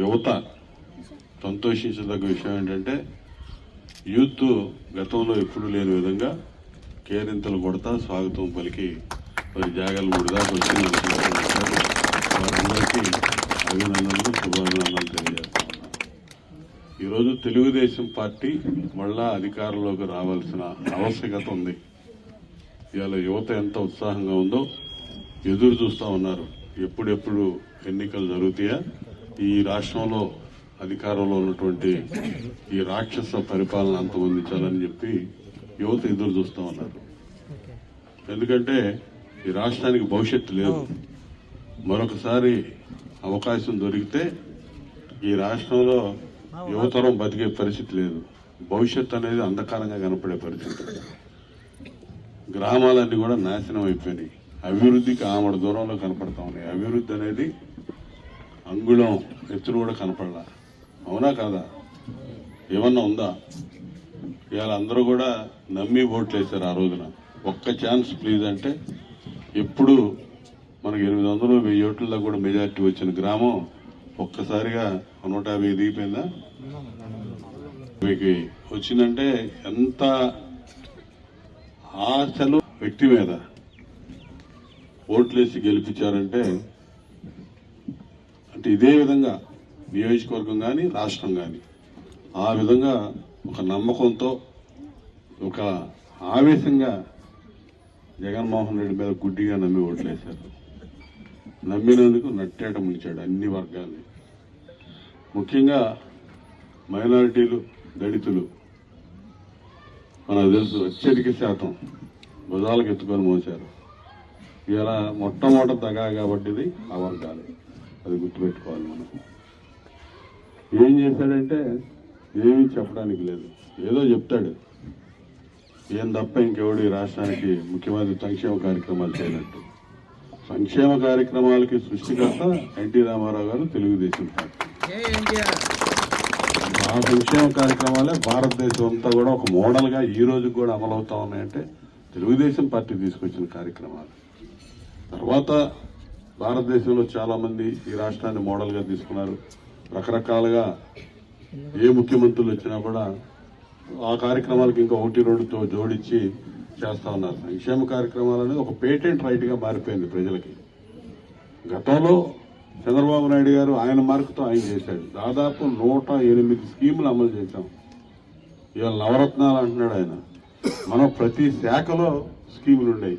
యువత సంతోషించదగ్గ విషయం ఏంటంటే యూత్ గతంలో ఎప్పుడు లేని విధంగా కేరింతలు కొడతా స్వాగతం పలికి మరి జాగలు మూడు వచ్చింది. వారందరికీ అభినందనలు శుభాభినందనలు తెలియజేస్తా ఈరోజు తెలుగుదేశం పార్టీ మళ్ళా అధికారంలోకి రావాల్సిన ఆవశ్యకత ఉంది. ఇవాళ యువత ఎంత ఉత్సాహంగా ఉందో ఎదురు చూస్తూ ఉన్నారు. ఎప్పుడెప్పుడు ఎన్నికలు జరుగుతాయా ఈ రాష్ట్రంలో అధికారంలో ఉన్నటువంటి ఈ రాక్షస పరిపాలన అంతమొందించాలని చెప్పి యువత ఎదురు చూస్తూ ఉన్నారు. ఎందుకంటే ఈ రాష్ట్రానికి భవిష్యత్తు లేదు. మరొకసారి అవకాశం దొరికితే ఈ రాష్ట్రంలో యువతరం బతికే పరిస్థితి లేదు. భవిష్యత్తు అనేది అంధకారంగా కనపడే పరిస్థితి. గ్రామాలన్నీ కూడా నాశనం అయిపోయినాయి. అభివృద్ధికి ఆమడ దూరంలో కనపడతా ఉన్నాయి. అభివృద్ధి అనేది అంగుళం ఎత్తులు కూడా కనపడలా. అవునా కాదా? ఏమన్నా ఉందా? ఇవాళ అందరూ కూడా నమ్మి ఓట్లు వేశారు ఆ రోజున. ఒక్క ఛాన్స్ ప్లీజ్ అంటే ఎప్పుడు మనకి ఎనిమిది వందలు వెయ్యి ఓట్లలో కూడా మెజార్టీ వచ్చిన గ్రామం ఒక్కసారిగా నూట యాభై దిగిపోయిందా? మీకు వచ్చిందంటే ఎంత ఆశలు వ్యక్తి మీద ఓట్లేసి గెలిపించారంటే అంటే ఇదే విధంగా నియోజకవర్గం కానీ రాష్ట్రం కానీ ఆ విధంగా ఒక నమ్మకంతో ఒక ఆవేశంగా జగన్మోహన్ రెడ్డి మీద గుడ్డిగా నమ్మి ఓట్లేశారు. నమ్మినందుకు నట్టేట ముంచాడు అన్ని వర్గాల్ని. ముఖ్యంగా మైనారిటీలు దళితులు మనకు తెలుసు అత్యధిక శాతం భుజాలకు ఎత్తుకొని మోసారు ఇలా మొట్టమొదటి దగా కాబట్టిది ఆ వర్గాలు. అది గుర్తుపెట్టుకోవాలి మనం ఏం చేశాడంటే ఏమీ చెప్పడానికి లేదు. ఏదో చెప్తాడు. ఏం తప్ప ఇంకెవడు ఈ రాష్ట్రానికి ముఖ్యమంత్రి సంక్షేమ కార్యక్రమాలు చేయనట్టు. సంక్షేమ కార్యక్రమాలకి సృష్టికర్త ఎన్టీ రామారావు గారు తెలుగుదేశం పార్టీ. ఆ సంక్షేమ కార్యక్రమాలే భారతదేశం అంతా కూడా ఒక మోడల్గా ఈ రోజు కూడా అమలవుతా ఉన్నాయంటే తెలుగుదేశం పార్టీ తీసుకొచ్చిన కార్యక్రమాలు. తర్వాత భారతదేశంలో చాలా మంది ఈ రాష్ట్రాన్ని మోడల్గా తీసుకున్నారు. రకరకాలుగా ఏ ముఖ్యమంత్రులు వచ్చినా కూడా ఆ కార్యక్రమాలకు ఇంకా ఒకటి రెండుతో జోడించి చేస్తా ఉన్నారు. సంక్షేమ కార్యక్రమాలు అనేది ఒక పేటెంట్ రైట్గా మారిపోయింది ప్రజలకి. గతంలో చంద్రబాబు నాయుడు గారు ఆయన మార్కుతో ఆయన చేశాడు. దాదాపు నూట ఎనిమిది స్కీములు అమలు చేశాం. ఇవాళ నవరత్నాలు అంటున్నాడు ఆయన. మనం ప్రతి శాఖలో స్కీములు ఉండేవి.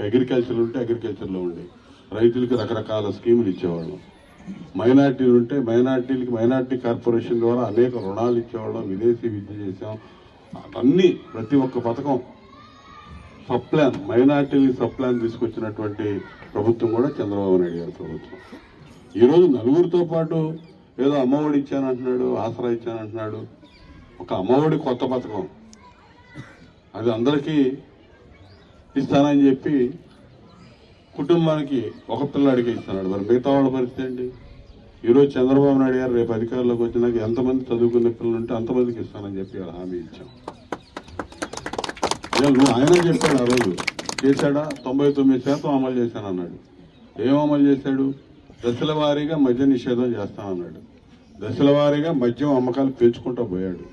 అగ్రికల్చర్ ఉంటే అగ్రికల్చర్లో ఉండేవి. రైతులకి రకరకాల స్కీములు ఇచ్చేవాళ్ళం. మైనార్టీలు ఉంటే మైనార్టీలకి మైనార్టీ కార్పొరేషన్ ద్వారా అనేక రుణాలు ఇచ్చేవాళ్ళం విదేశీ విద్య చేసాం అన్ని ప్రతి ఒక్క పథకం సప్లాన్ మైనార్టీలకి సప్లాన్ తీసుకొచ్చినటువంటి ప్రభుత్వం కూడా చంద్రబాబు నాయుడు గారి ప్రభుత్వం. ఈరోజు నలుగురితో పాటు ఏదో అమ్మఒడి ఇచ్చానంటున్నాడు ఆసరా ఇచ్చానంటున్నాడు. ఒక అమ్మఒడి కొత్త పథకం. అది అందరికీ ఇస్తానని చెప్పి కుటుంబానికి ఒక పిల్లాడికి ఇస్తున్నాడు. మరి మిగతా వాళ్ళ పరిస్థితి ఏంటి? ఈరోజు చంద్రబాబు నాయుడు గారు రేపు అధికారంలోకి వచ్చినాక ఎంతమంది చదువుకునే పిల్లలు ఉంటే అంతమందికి ఇస్తానని చెప్పి హామీ ఇచ్చాం. నువ్వు ఆయన చెప్పాడు ఆ రోజు. చేశాడా? తొంభై తొమ్మిది శాతం అమలు చేశానన్నాడు ఏం అమలు చేశాడు? దశల వారీగా మద్య నిషేధం చేస్తానన్నాడు. దశల వారీగా మద్యం అమ్మకాలు పెంచుకుంటూ పోయాడు.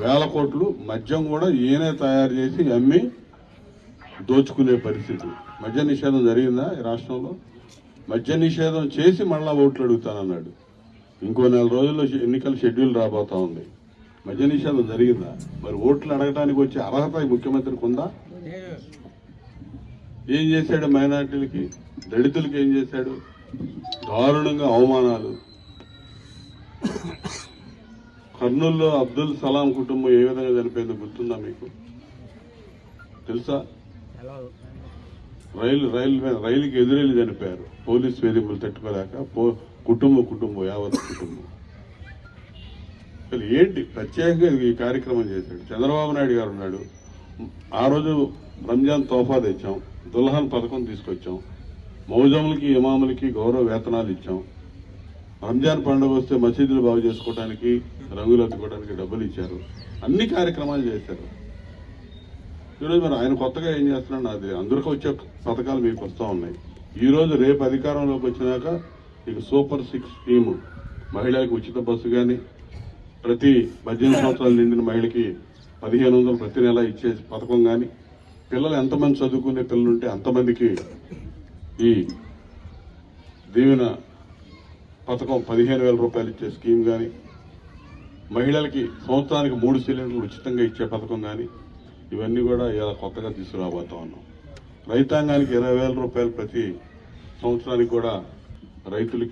వేల కోట్లు మద్యం కూడా ఈయనే తయారు చేసి అమ్మి దోచుకునే పరిస్థితి. మద్య నిషేధం జరిగిందా ఈ రాష్ట్రంలో? మద్య నిషేధం చేసి మళ్ళా ఓట్లు అడుగుతానన్నాడు. ఇంకో నెల రోజుల్లో ఎన్నికల షెడ్యూల్ రాబోతా ఉంది. మద్య నిషేధం జరిగిందా? మరి ఓట్లు అడగడానికి వచ్చే అర్హత ఈ ముఖ్యమంత్రికి ఉందా ఏం చేశాడు మైనార్టీలకి? దళితులకి ఏం చేశాడు? దారుణంగా అవమానాలు. కర్నూల్లో అబ్దుల్ సలాం కుటుంబం ఏ విధంగా చనిపోయిందో గుర్తుందా మీకు? తెలుసా? రైలు రైలు మీద రైలుకి ఎదురెళ్ళి చనిపోయారు పోలీస్ వేధింపులు తట్టుకోలేక పో కుటుంబం కుటుంబం యావత్ కుటుంబం. అసలు ఏంటి? ప్రత్యేకంగా ఈ కార్యక్రమం చేశాడు. చంద్రబాబు నాయుడు గారు ఉన్నాడు. ఆ రోజు రంజాన్ తోఫా తెచ్చాం. దుల్హన్ పథకం తీసుకొచ్చాం. మౌజములకి ఇమాములకి గౌరవ వేతనాలు ఇచ్చాం. రంజాన్ పండుగ వస్తే మసీదులు బాగు చేసుకోవడానికి రంగులు అద్దుకోవడానికి డబ్బులు ఇచ్చారు. అన్ని కార్యక్రమాలు చేశారు. ఈరోజు మరి ఆయన కొత్తగా ఏం చేస్తున్నాడు అది అందరికీ వచ్చే పథకాలు మీకు వస్తూ ఉన్నాయి. ఈరోజు రేపు అధికారంలోకి వచ్చినాక ఇక సూపర్ సిక్స్ స్కీమ్ మహిళలకు ఉచిత బస్సు కానీ ప్రతి పద్దెనిమిది సంవత్సరాలు నిండిన మహిళకి పదిహేను వందలు ప్రతి నెల ఇచ్చే పథకం కానీ పిల్లలు ఎంతమంది చదువుకునే పిల్లలు ఉంటే అంతమందికి ఈ దీవెన పథకం పదిహేను వేల రూపాయలు ఇచ్చే స్కీమ్ కానీ మహిళలకి సంవత్సరానికి మూడు సిలిండర్లు ఉచితంగా ఇచ్చే పథకం కానీ ఇవన్నీ కూడా ఇలా కొత్తగా తీసుకురాబోతా ఉన్నాం. రైతాంగానికి ఇరవై వేల రూపాయలు ప్రతి సంవత్సరానికి కూడా రైతులకి